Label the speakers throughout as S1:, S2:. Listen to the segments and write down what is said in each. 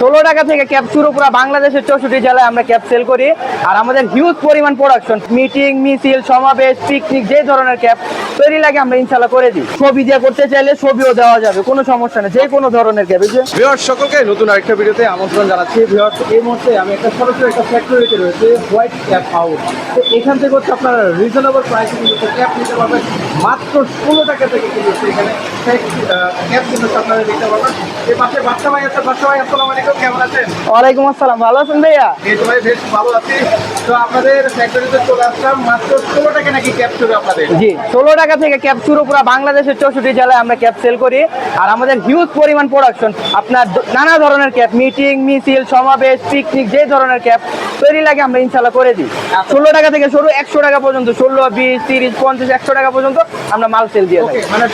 S1: ষোলো টাকা থেকে ক্যাব শুরু পুরো বাংলাদেশের চৌষট্টি জেলায় আমরা ক্যাব সেল করি। আর আমাদের হিউজ পরিমাণ প্রোডাকশন মিটিং মিছিল, সমাবেশ পিকনিক যে ধরনের ক্যাব তৈরি লাগে আমরা ইনশাল্লাহ করে দিই। ছবি দিয়ে করতে চাইলে ছবিও দেওয়া যাবে, কোনো সমস্যা নেই যে কোনো ধরনের যে।
S2: ভিউয়ার্স সকলকে নতুন আরেকটা ভিডিওতে আমন্ত্রণ জানাচ্ছি। ভিউয়ার্স এই মুহূর্তে আমি একটা সরাসরি একটা ফ্যাক্টরিতে রয়েছে হোয়াইট ক্যাপ হাউস তো এখান থেকে হচ্ছে আপনারা রিজনেবল প্রাইসে কিন্তু ক্যাপ নিতে পারবেন। মাত্র ষোলো টাকা থেকে কিন্তু এখানে।
S1: ওয়ালাইকুম আসসালাম ভালো আছেন ভাইয়া?
S2: এই তো ভাই বেশ ভালো আছি। তো আপনাদের ফ্যাক্টরিতে চলে আসলাম মাত্র ষোলো টাকা নাকি ক্যাপ আপনাদের?
S1: জি ষোলো টাকা থেকে ক্যাব পুরো বাংলাদেশের চৌষট্টি জেলায় আমরা ক্যাব সেল করি। আর আমাদের হিউজ পরিমাণ প্রোডাকশন আপনার নানা ধরনের মিটিং মিছিল সমাবেশ পিকনিক যে ধরনের ক্যাব তৈরি লাগে আমরা ইনশাল্লাহ করে দিই। ষোলো টাকা থেকে শুরু একশো টাকা পর্যন্ত ষোলো বিশ তিরিশ পঞ্চাশ একশো টাকা পর্যন্ত আমরা মাল সেল দিয়ে থাকি।
S2: মানে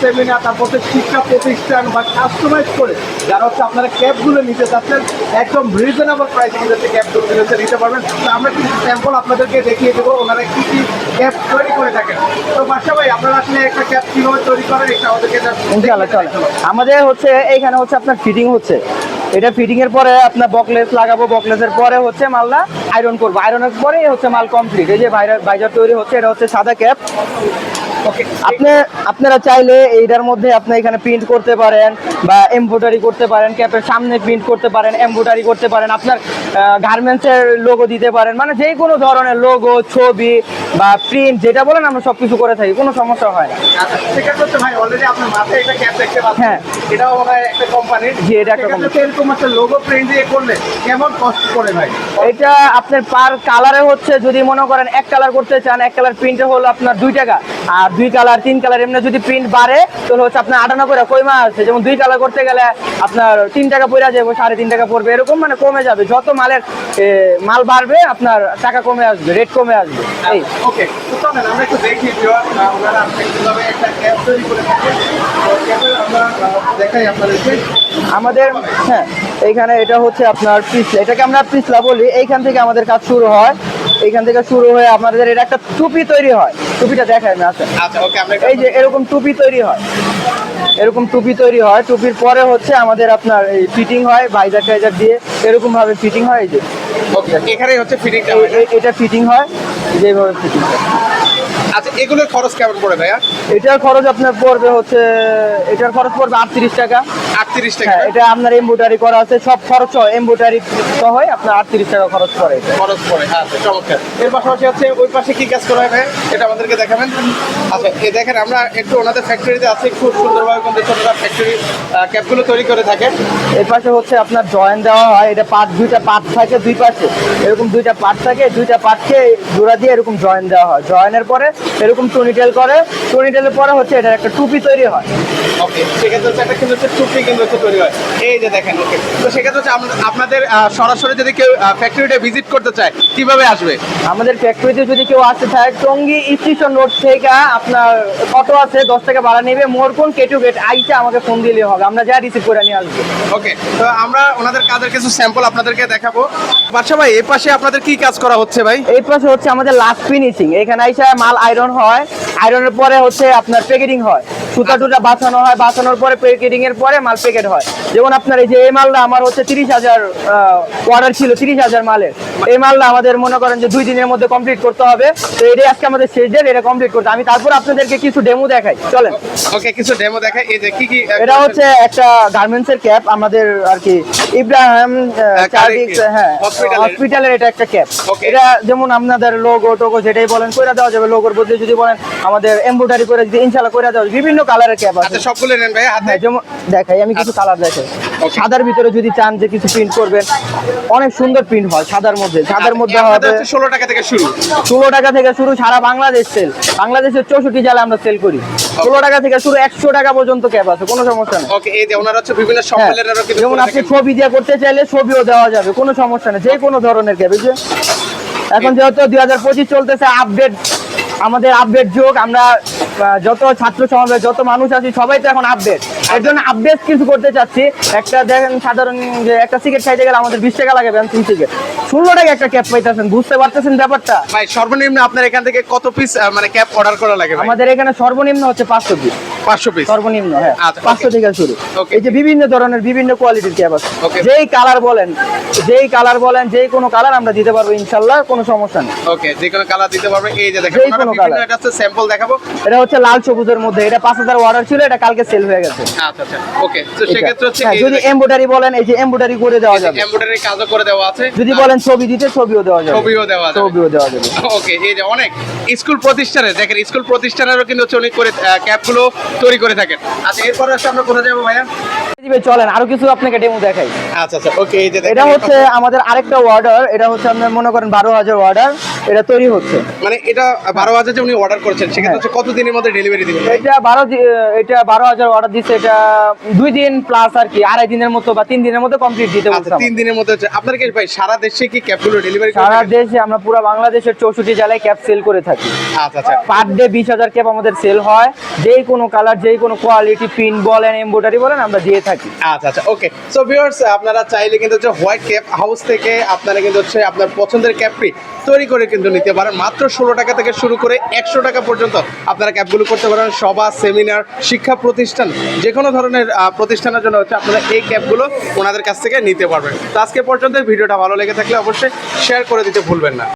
S2: সেমিনার তারপর হচ্ছে শিক্ষা প্রতিষ্ঠান বা কাস্টমাইজ করে যারা হচ্ছে আপনারা ক্যাবগুলো নিতে চাচ্ছেন একদম রিজনেবল প্রাইসে হচ্ছে ক্যাবগুলো হচ্ছে নিতে পারবেন। তো আমরা কিছু স্যাম্পল আপনাদেরকে দেখিয়ে দেবো ওনারা কী কী ক্যাব তৈরি করে থাকেন। তো বাসা ভাই আপনারা আসলে একটা ক্যাব কীভাবে তৈরি করেন এটা আমাদেরকে
S1: আমাদের হচ্ছে এইখানে হচ্ছে আপনার ফিটিং হচ্ছে। এটা ফিটিং এর পরে আপনার বকলেস লাগাবো বকলেসের পরে হচ্ছে মালটা আয়রন করব। আয়রনের পরে হচ্ছে মাল কমপ্লিট এই যে ভাইরার বাইজার তৈরি হচ্ছে এটা হচ্ছে সাদা ক্যাপ আপনি আপনারা চাইলে এইটার মধ্যে আপনি এখানে প্রিন্ট করতে পারেন বা এমব্রয়ডারি করতে পারেন ক্যাপের সামনে প্রিন্ট করতে পারেন এমব্রয়ডারি করতে পারেন আপনার গার্মেন্টসের লোগো দিতে পারেন মানে যে কোনো ধরনের লোগো ছবি বা প্রিন্ট যেটা বলেন আমরা সব কিছু করে থাকি কোনো সমস্যা হয় না। হ্যাঁ।
S2: এটাও একটা কোম্পানির
S1: জি, এটা একটা
S2: লোগো প্রিন্ট দিয়ে করলে কেমন কষ্ট করে ভাই?
S1: এটা আপনার পার কালারে হচ্ছে যদি মনে করেন এক কালার করতে চান এক কালার প্রিন্টে হলো আপনার দুই টাকা। আর দুই কালার তিন কালার এমনি যদি প্রিন্ট বাড়ে তাহলে হচ্ছে আপনার আটানা করে কইমা আছে? যেমন দুই কালার করতে গেলে আপনার তিন টাকা পড়ে যাবে সাড়ে তিন টাকা পড়বে এরকম মানে কমে যাবে। যত মালের মাল বাড়বে আপনার টাকা কমে আসবে রেট কমে আসবে। এই।
S2: ওকে আমরা একটু দেখি দেখাই আপনাদেরকে।
S1: আমাদের হ্যাঁ এইখানে এটা হচ্ছে আপনার পিছলা এটাকে আমরা পিছলা বলি। এইখান থেকে আমাদের কাজ শুরু হয়। এইখান থেকে শুরু হয়ে আপনাদের এটা একটা টুপি তৈরি হয়। টুপিটা দেখায় আছে
S2: আচ্ছা ওকে আমরা
S1: এই যে এরকম টুপি তৈরি হয়। এরকম টুপি তৈরি হয়। টুপির পরে হচ্ছে আমাদের আপনার এই ফিটিং হয় বাইজার টাইজার দিয়ে এরকম ভাবে ফিটিং হয় এই যে।
S2: এখানেই হচ্ছে ফিটিংটা।
S1: এটা ফিটিং হয় যেভাবে ফিটিং হয়।
S2: আচ্ছা এগুলোর খরচ কেমন পড়ে ভাইয়া?
S1: এটার খরচ আপনার পড়বে হচ্ছে এটার খরচ পড়বে আটত্রিশ টাকা।
S2: আটত্রিশ টাকা।
S1: হ্যাঁ এটা আপনার এমব্রয়ডারি করা আছে সব খরচ এমব্রয়ডারি সহ আপনার আটত্রিশ টাকা খরচ পড়ে।
S2: খরচ পড়ে আচ্ছা চমৎকার। এর পাশাপাশি হচ্ছে ওই পাশে কি কাজ করা হয় এটা আমাদেরকে দেখাবেন। আচ্ছা এ দেখেন আমরা একটু ওনাদের ফ্যাক্টরিতে আছি খুব সুন্দরভাবে কিন্তু ছোটটা ফ্যাক্টরি ক্যাপগুলো তৈরি করে থাকে।
S1: এর পাশে হচ্ছে আপনার জয়েন দেওয়া হয় এটা পাট দুইটা পার্ট থাকে দুই পাশে। এরকম দুইটা পার্ট থাকে দুইটা পার্টকে জোড়া দিয়ে এরকম জয়েন দেওয়া হয়। জয়েনের পরে এরকম টুনিটেল করে টুনিটেলের পরে হচ্ছে এটা একটা টুপি তৈরি হয়।
S2: ওকে সেক্ষেত্রে হচ্ছে একটা কিন্তু হচ্ছে টুপি কিন্তু হচ্ছে তৈরি হয়। এই যে দেখেন ওকে তো সেক্ষেত্রে হচ্ছে আপনাদের সরাসরি যদি কেউ ফ্যাক্টরিটা ভিজিট করতে চায় কীভাবে আসবে?
S1: আমাদের ফ্যাক্টরিতে যদি কেউ আসতে চায় টঙ্গি স্টেশন রোড থেকে আপনার অটো আছে দশ টাকা ভাড়া নেবে মোরকুন কেটু গেট আইসে আমাকে ফোন দিলেই হবে। আমরা যা রিসিভ করে নিয়ে আসব।
S2: ওকে তো আমরা ওনাদের কাজের কিছু স্যাম্পল আপনাদেরকে দেখাবো। বাদশা ভাই এই পাশে আপনাদের কি কাজ করা হচ্ছে ভাই?
S1: এই পাশে হচ্ছে আমাদের লাস্ট ফিনিশিং এখানে আইসা মাল আয়রন হয়। আয়রনের পরে হচ্ছে আপনার প্যাকেটিং হয়। সুতা টুতা বাঁচানো হয়। বাঁচানোর পরে প্যাকেটিং এর পরে মাল প্যাকেট হয়। যেমন আপনার এই যে এই মালটা আমার হচ্ছে তিরিশ হাজার অর্ডার ছিল তিরিশ হাজার মালের। এই মালটা আমাদের মনে করেন যে দুই দিনের মধ্যে কমপ্লিট করতে হবে। তো এটাই আজকে আমাদের শেষ ডেট এটা কমপ্লিট করতে আমি তারপর আপনাদেরকে কিছু ডেমো দেখাই। চলেন।
S2: ওকে কিছু ডেমো দেখাই। এই যে কি কি
S1: এটা হচ্ছে একটা গার্মেন্টস এর ক্যাপ আমাদের আর কি ইব্রাহিম হ্যাঁ। হসপিটালের এটা একটা ক্যাপ. এটা যেমন আপনাদের লোগো টোগো যেটাই বলেন কইরা দেওয়া যাবে। লোগোর বদলে যদি বলেন আমাদের এমব্রয়ডারি করে যদি ইনশাআল্লাহ কইরা দেওয়া যাবে। বিভিন্ন কালারের ক্যাপ আছে।
S2: আচ্ছা সবগুলো নেন ভাই হাতে?
S1: হ্যাঁ যেমন দেখাই আমি কিছু কালার দেখাই।
S2: Okay.
S1: সাদার ভিতরে যদি চান যে কিছু প্রিন্ট করবেন অনেক সুন্দর প্রিন্ট হয় সাদার মধ্যে। সাদার মধ্যে হবে
S2: ষোলো টাকা থেকে শুরু।
S1: ষোলো টাকা থেকে শুরু সারা বাংলাদেশ সেল বাংলাদেশের চৌষট্টি জেলায় আমরা সেল করি। ষোলো টাকা থেকে শুরু একশো টাকা পর্যন্ত ক্যাপ আছে কোনো সমস্যা নেই।
S2: ওকে এই যে ওনারা হচ্ছে বিভিন্ন
S1: হ্যাঁ,
S2: সম্মেলনেরও কিন্তু
S1: যেমন আপনি ছবি দিয়ে করতে চাইলে ছবিও দেওয়া যাবে কোনো সমস্যা নেই যে কোনো ধরনের ক্যাব যে। এখন যেহেতু দুই হাজার পঁচিশ চলতেছে আপডেট আমাদের আপডেট যুগ আমরা যত ছাত্র সমাবেশ যত মানুষ আছে সবাই তো এখন আপডেট এর জন্য আপডেট কিছু করতে চাচ্ছি। একটা দেখেন সাধারণ যে একটা সিগারেট খাইতে গেলে আমাদের বিশ টাকা লাগে ব্যান্সিং সিগারেট ষোলো টাকা একটা ক্যাপ পাইতেছেন বুঝতে পারতেছেন ব্যাপারটা?
S2: ভাই সর্বনিম্ন আপনার এখান থেকে কত পিস মানে ক্যাপ অর্ডার করা লাগে
S1: আমাদের এখানে সর্বনিম্ন হচ্ছে পাঁচশো পিস
S2: পাঁচশো পিস
S1: সর্বনিম্ন হ্যাঁ।
S2: আচ্ছা,
S1: পাঁচশো
S2: okay.
S1: থেকে শুরু। এই যে বিভিন্ন ধরনের বিভিন্ন কোয়ালিটির ক্যাপ আছে। যেই কালার বলেন যেই কালার বলেন যেই কোনো কালার আমরা দিতে পারব ইনশাল্লাহ কোনো সমস্যা নেই।
S2: ওকে যে কোনো কালার দিতে পারবে এই যে দেখেন
S1: যে
S2: বিভিন্ন
S1: colour।
S2: এটা স্যাম্পল দেখাবো।
S1: এটা হচ্ছে লাল সবুজের মধ্যে এটা অর্ডার ছিল এটা কালকে সেল হয়ে গেছে।
S2: আচ্ছা আচ্ছা ওকে তো সেক্ষেত্রে হচ্ছে
S1: হ্যাঁ, যদি এমব্রয়ডারি বলেন এই যে এমব্রয়ডারি করে দেওয়া যাবে।
S2: এমব্রয়ডারি কাজও করে দেওয়া আছে।
S1: যদি বলেন ছবি দিতে ছবিও দেওয়া যাবে।
S2: ছবিও দেওয়া যাবে।
S1: ছবিও দেওয়া যাবে।
S2: ওকে এই যে অনেক। স্কুল প্রতিষ্ঠানে দেখেন স্কুল প্রতিষ্ঠানেরও কিন্তু হচ্ছে অনেক করে ক্যাপগুলো তৈরি করে থাকেন। আচ্ছা এরপরে আসলে আমরা কোথায় যাব ভাইয়া?
S1: দিবে চলেন আরও কিছু আপনাকে ডেমো দেখাই।
S2: আচ্ছা আচ্ছা ওকে এই যে
S1: এটা হচ্ছে আমাদের আরেকটা অর্ডার এটা হচ্ছে আপনার মনে করেন বারো হাজার অর্ডার এটা তৈরি হচ্ছে।
S2: মানে এটা বারো হাজার যে উনি অর্ডার করেছেন সেক্ষেত্রে হচ্ছে কত দিনের মধ্যে ডেলিভারি দিবেন?
S1: এটা বারো এটা বারো হাজার অর্ডার দিচ্ছে এটা দুই দিন প্লাস আর কি আড়াই দিনের মতো বা তিন দিনের মতো কমপ্লিট দিতে
S2: আচ্ছা
S1: বলছে
S2: তিন দিনের মধ্যে হচ্ছে আপনার কি ভাই সারা দেশে কি ক্যাপগুলো ডেলিভারি
S1: সারা দেশে আমরা পুরো বাংলাদেশের চৌষট্টি জেলায় ক্যাপ সেল করে থাকি।
S2: আচ্ছা আচ্ছা।
S1: পার ডে বিশ হাজার ক্যাপ আমাদের সেল হয়। যেই কোনো কালার যেই কোনো কোয়ালিটি প্রিন্ট বলেন এমব্রয়ডারি বলেন আমরা দিয়ে থাকি।
S2: আচ্ছা আচ্ছা ওকে সো ভিউয়ার্স আপনারা চাইলে কিন্তু হচ্ছে হোয়াইট ক্যাপ হাউস থেকে আপনারা কিন্তু হচ্ছে আপনার পছন্দের ক্যাপটি তৈরি করে কিন্তু নিতে পারেন। মাত্র ষোলো টাকা থেকে শুরু করে একশো টাকা পর্যন্ত আপনারা ক্যাবগুলো করতে পারেন। সভা, সেমিনার, শিক্ষা প্রতিষ্ঠান যে কোনো ধরনের প্রতিষ্ঠানের জন্য হচ্ছে আপনারা এই ক্যাবগুলো ওনাদের কাছ থেকে নিতে পারবেন। তো আজকে পর্যন্ত ভিডিওটা ভালো লেগে থাকলে অবশ্যই শেয়ার করে দিতে ভুলবেন না।